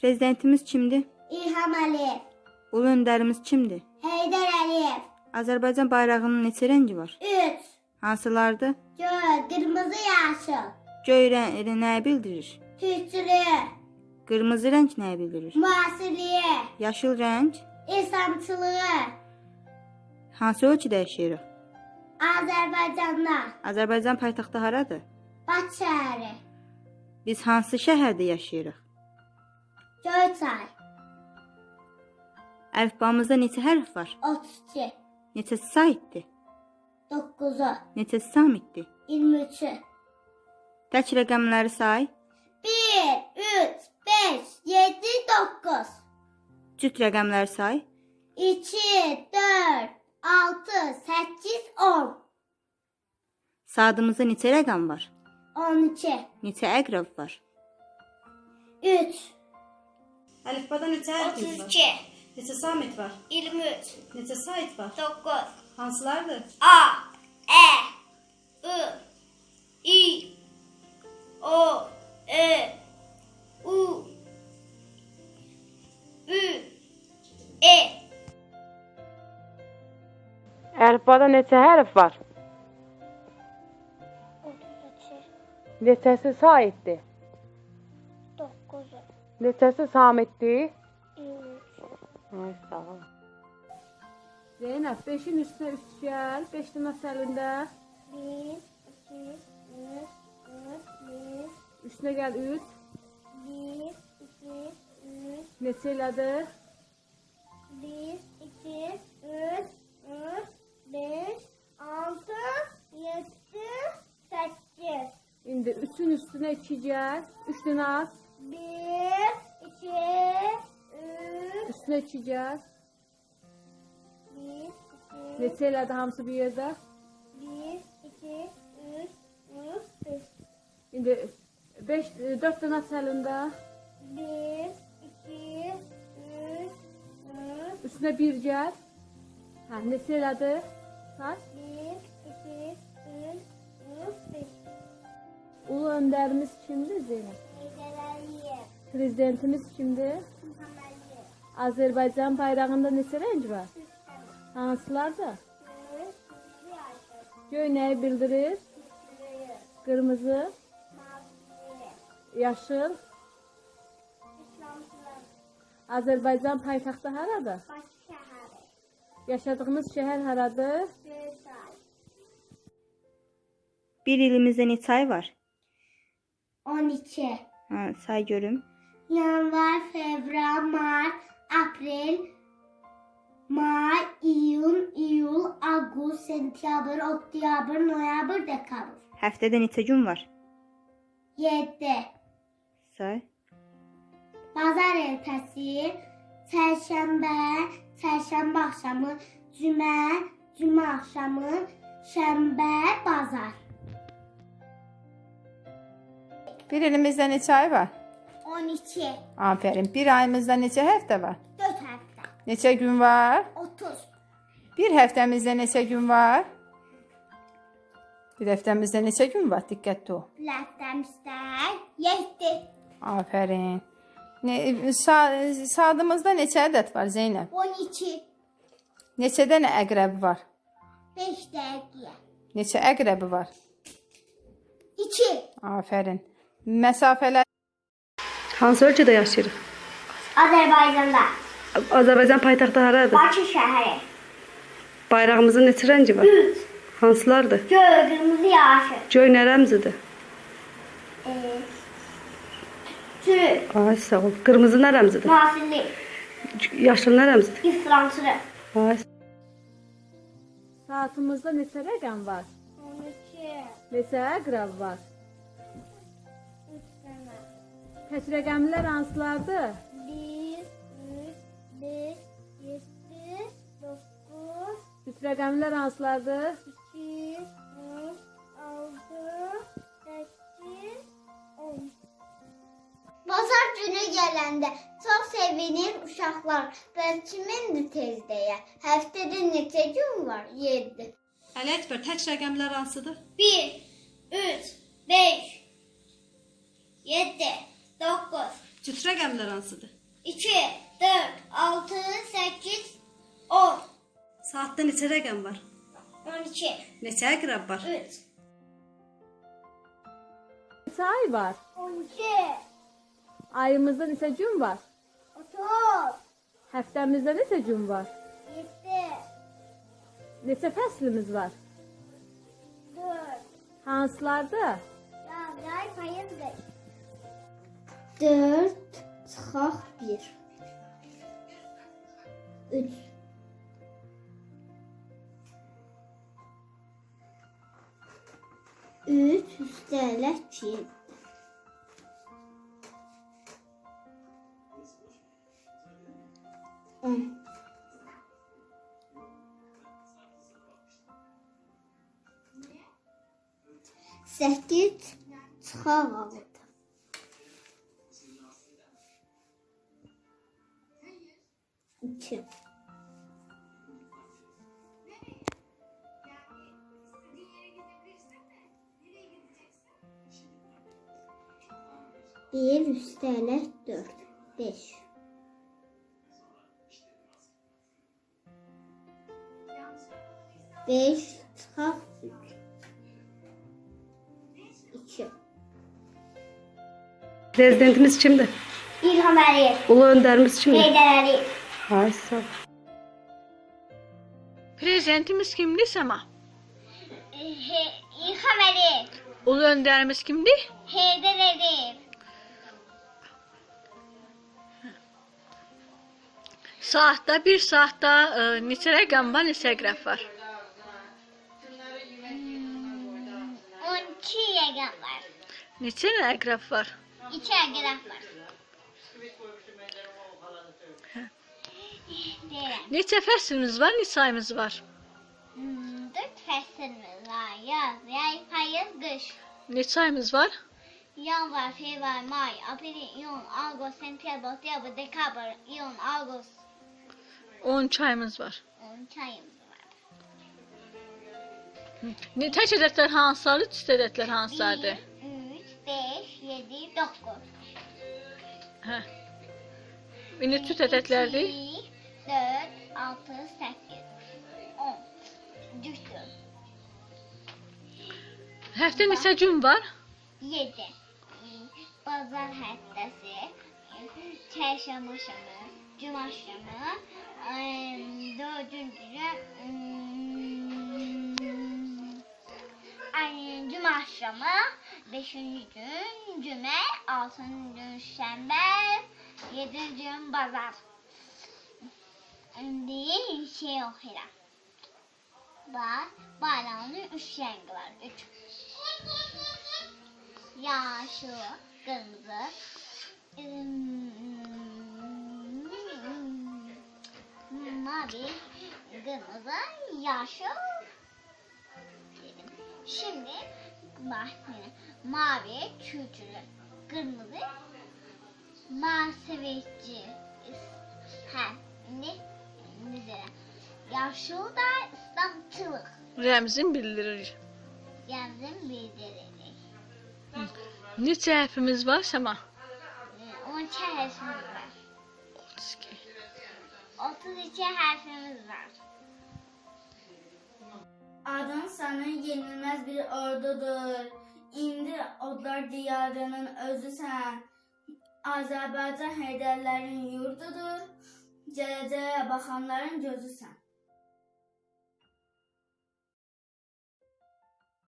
Prezidentimiz kimdir? İlham Əliyev, Ulu öndərimiz kimdir? Heydər Əliyev. Azərbaycan bayrağının neçə rəngi var? 3. Hansılardır? Göl, qırmızı, yaşıl. Göy rəng nəyi bildirir? Türkçülüğü, Qırmızı rəng nəyi bildirir? müasirliği, Yaşıl rəng İslamçılığı. hansı ölkədə yaşayırıq? Azərbaycanda, Azərbaycan paytaxtı haradır? Bakı şəhəri, Biz hansı şəhərdə yaşayırıq? Göyçay, Əlifbamızda neçə hərf var? 32, Neçəsi saitdir? 9'u, Neçəsi samitdir? 23'ü. Tək rəqəmləri say. 1, 3, 5, 7, 9. Cüt rəqəmləri say. 2, 4, 6, 8, 10. Saatımızda neçə rəqəm var? 12, Neçə əqrəb var? 3, Əlifbada neçə 32, Neçə samit var? 23, Neçə sait var? 9. Hansılardır? A, E, I, I, O, Ö, U, Ü, E. Əlifbada neçə hərf var? 32, Neçəsi saitdir? 9, Neçəsi samitdir? 23. Ay sağ ol. Zeynəb 5-in üstünə 3 gəl, 5 dənə səlində. 1, 2, 3, 4, 5, Üstünə gəl 3. 1, 2, 3, Neçə elədi? 1, 2, 3, 4, 5, 6, 7, 8. İndi 3-ün üstünə 2 gəl, 3 dənə at. 1, 2, 3, Üstünə 2 gəl. 1, 2, Neçə elədi hamısı bir yerdə? 1, 2, 3, 4, 5. İndi 5 4 dənə səlində. 1, 2, 3, 4, Üstünə 1 gəl. Hə, neçə elədi? Say. 1, 2, 3, 4, 5. Ulu öndərimiz kimdir Zeynəb? Prezidentimiz Əliyev, Azərbaycan bayrağında neçə rəng var? Kırmızı, yaşıl, Göy nəyi bildirir? Maviliği, yaşıl. Azərbaycan paytaxtı şəhəri, Yaşadığımız şəhər haradır? Bir ilimizdə neçə ay var? 12. Ha, say görüm. Yanvar, fevral, mart, aprel, may, iyun, iyul, ağustos, sentyabr, oktyabr, noyabr, dekabr. Həftədə neçə gün var? 7. Say. Bazar ertəsi, çərşənbə, çərşənbə axşamı, cümə, cümə axşamı, şənbə, bazar. Bir ilimizdə neçə ay var? 12. Aferin. Bir ayımızda neçə həftə var? 4 həftə. Neçə gün var? 30. Bir həftəmizdə neçə gün var? Bir həftəmizdə neçə gün var? Diqqətli ol. Ləftəmizdə 7. Aferin. Ne, sa saatımızda neçə ədəd var Zeynəb? 12. Neçə dənə əqrəbi var? 5 dəqiqə. Neçə əqrəbi var? 2. Aferin. Məsafələr Hansı ölkədə yaşayırıq? Azərbaycanda Azərbaycan paytaxtı haradır? Bakı şəhəri. Bayrağımızın neçə rəngi var? 3. Hansılardır? Göy, qırmızı, yaşıl. Göy nə rəmzidir? E, Türk, Ay sağ ol. Qırmızı nə rəmzidir? Nasirli, Yaşıl nə rəmzidir? İslamçılı. Ay Saatımızda neçə rəqəm var? 12. Neçə əqrəb var? Tək rəqəmlər hansılardır? 1, 3, 5, 7, 9, Üç rəqəmlər hansılardır? 2, 3, 6, 8, 10. Bazar günü gələndə çox sevinir uşaqlar. Bəs kimindir tezdeyə? Həftədə neçə gün var? 7. Əli Əkbər, tək rəqəmlər hansıdır? 1, 3, 5, 7, 9, Cüt rəqəmlər hansıdır? 2, 4, 6, 8, 10, Saatda neçə rəqəm var? 12, Neçə əqrəb var? 3, Neçə ay var? 12, Ayımızda neçə gün var? 30, Həftəmizdə neçə gün var? 7, Neçə fəslimiz var? 4, Hansılarda? yaz, yay, 4 çıxaq 1 3 3 üstəlik 2 10 8 çıxaq 6 2 Bir üstəlik 4 5 5 çıxaq 3 2 Prezidentimiz kimdir? İlham Əliyev Ulu önderimiz kimdir? Heydər Əliyev Ol. Prezidentimiz kimdi Sema? İlham Əliyev Ulu önderimiz kimdi? Heydər Əliyev Saatda bir saatda e, neçə rəqəm var, neçə əqrəb var? 12 yəqəm var Neçə əqrəb var? 2 əqrəb var Neçə fəslimiz var, neçə ayımız var? 4 fəslimiz var Yaz, yay, payız, qış Neçə ayımız var? Yanvar, fevral, may, aprel, iyun, ağustos, sentyabr, oktyabr, dekabr, iyun, ağustos 12 ayımız var. 12 ayımız var Ne tək ədədlər hansılardır, cüt ədədlər hansılardır? 3, 5, 7, 9 Hə. İndi cüt ədədlərdir. 2, 4, 6, 8, 10. Düşdü. Həftə neçə gün var? 7. Bazar həftəsi, çərşənbə şəmə, cümə şəmə, dördüncü gün, cümə şəmə, beşinci gün cümə, altıncı gün şənbə, yedinci gün bazar. İndi şey oxuyuram. Bax, bayramın üç rəngi var. Üç. Yaşlı, kırmızı, ım, mavi, kırmızı, dedim. Şimdi bak mavi, kültürlü, kırmızı, masiveci. Ha, ne? Güzel. Yaşlı da İslamçılık. Rəmzin bildirir. Yazın bildirecek. Neçə hərfimiz var Sema? Ee, 12 harfimiz var. 32. 32 harfimiz var. Adın sana yenilmez bir ordudur. İndi odlar diyarının özüsən. Azərbaycan heydərlərin yurdudur. Gələcəyə baxanların gözüsən.